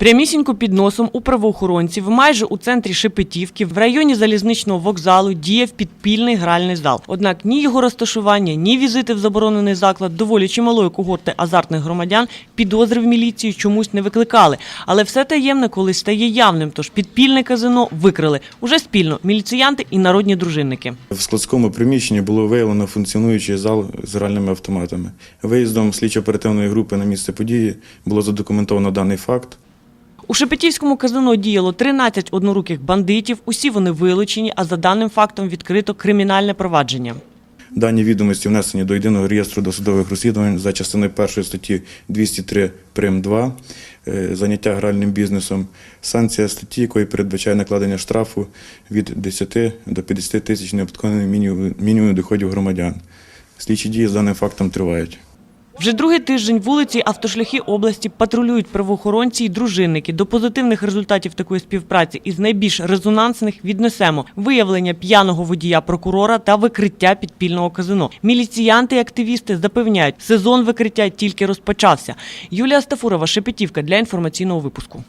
Прямісінько під носом у правоохоронців, майже у центрі Шепетівки, в районі залізничного вокзалу діяв підпільний гральний зал. Однак ні його розташування, ні візити в заборонений заклад доволі чималої когорти азартних громадян підозри в міліції чомусь не викликали. Але все таємне колись стає явним. Тож підпільне казино викрили уже спільно міліціянти і народні дружинники. В складському приміщенні було виявлено функціонуючий зал з гральними автоматами. Виїздом слідчо-оперативної групи на місце події було задокументовано даний факт. У Шепетівському казино діяло 13 одноруких бандитів. Усі вони вилучені, а за даним фактом відкрито кримінальне провадження. Дані відомості внесені до єдиного реєстру досудових розслідувань за частиною 1 статті 203 прим 2 е, заняття гральним бізнесом. Санкція статті, якої передбачає накладення штрафу від 10 до 50 тисяч неоподаткованих мінімуму доходів громадян. Слідчі дії з даним фактом тривають. Вже другий тиждень вулиці автошляхи області патрулюють правоохоронці і дружинники. До позитивних результатів такої співпраці із найбільш резонансних віднесемо виявлення п'яного водія прокурора та викриття підпільного казино. Міліціянти і активісти запевняють, сезон викриття тільки розпочався. Юлія Стафурова, Шепетівка для інформаційного випуску.